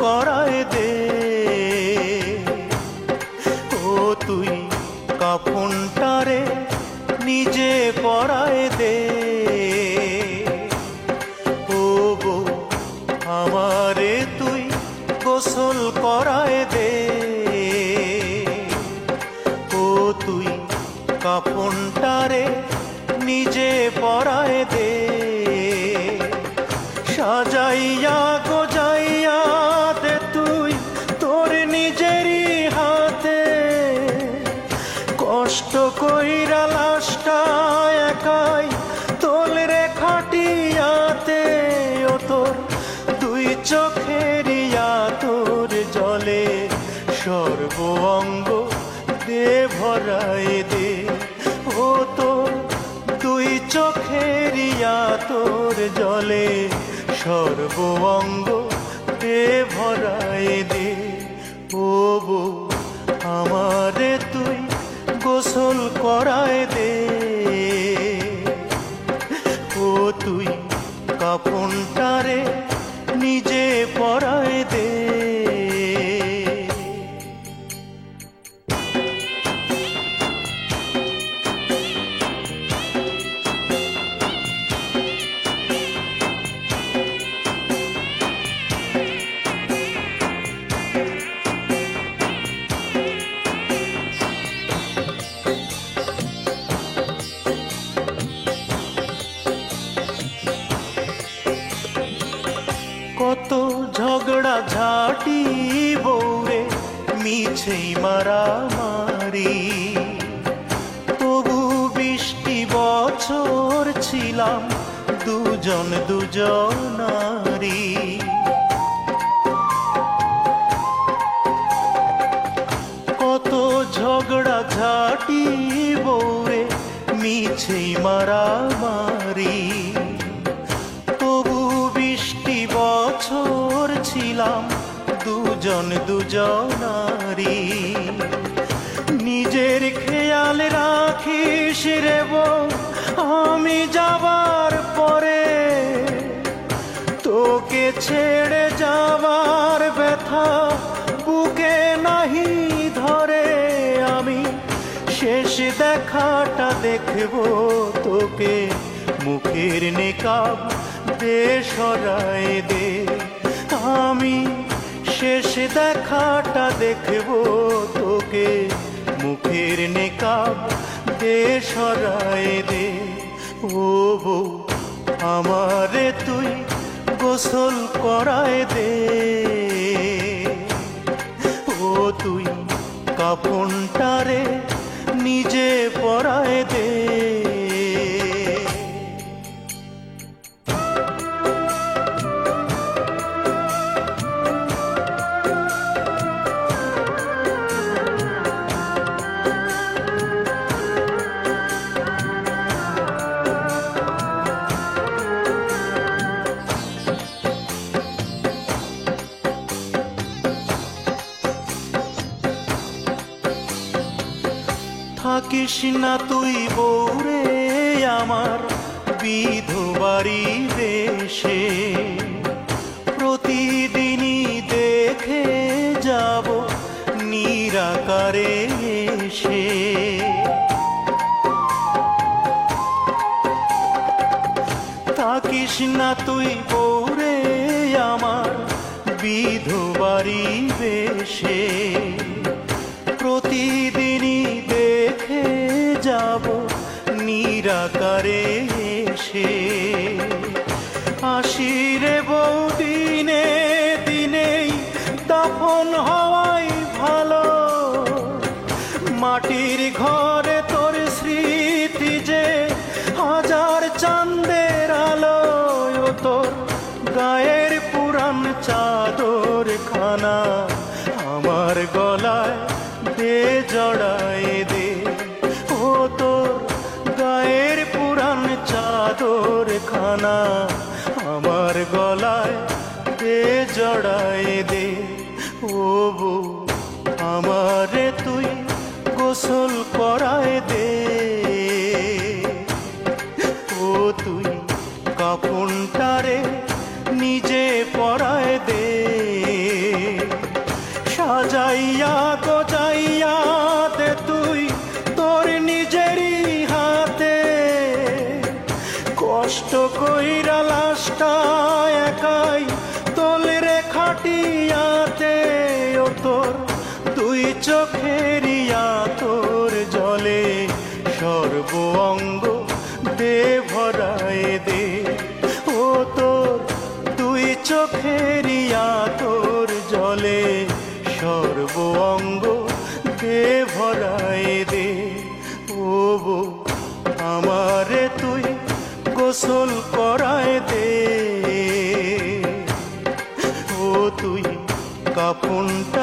করায় দে। ও তুই কাফনটারে নিজে পরায় দে। ও গো আমারে তুই গোসল করায় ভরাই দে। ও তোর দুই চোখেরিয়া তোর জলে সর্ব অঙ্গ দে ভরাই দে। ও বউ আমারে তুই গোসল করায় দে। ও, তুই কাপনটারে ঝগড়া ঝাঁটি বৌরে মিছেই মারামারি তবু বৃষ্টি বছর ছিলাম দুজন দুজনারি কত ঝগড়া ঝাঁটি বৌরে মিছেই মারামারি দুজন দুজনারি নিজের খেয়াল রাখিস রে বউ, আমি যাবার পরে তোকে ছেড়ে যাবার ব্যথা বুকে নাহি ধরে। আমি শেষ দেখাটা দেখব তোকে মুখের নেকাব দে দে। আমি শেষ দেখাটা দেখব তোকে। মুখের নেকাব দে সরাই দে ও বউ, আমারে তুই গোসল করায় দে। থাকিস না তুই বৌরে আমার বিধবাড়ি দেশে। প্রতিদিনই দেখে যাব নিরাকারে এসে। থাকিস না তুই বৌরে আমার বিধবাড়ি বেশে প্রতিদিনই নিরাকারে এসে আশিরে বউ দিনে দিনেই দাফন হওয়াই ভালো। মাটির ঘরে তোর স্মৃতি যে হাজার চাঁদের আলো তোর গায়ের পুরান চাদর খানা আমার গলায় দে জড়ায় দে। চাদর খানা আমার গলায় জড়াই দে তোর দুই চোখেরিয়া তোর জলে সর্ব অঙ্গ দে। ভরায় দে ও তোর, দুই চোখেরিয়া তোর জলে সর্ব অঙ্গ দে। ভরায় দে ও বউ আমারে তুই গোসল করায় দে। ও তুই কাপনটারে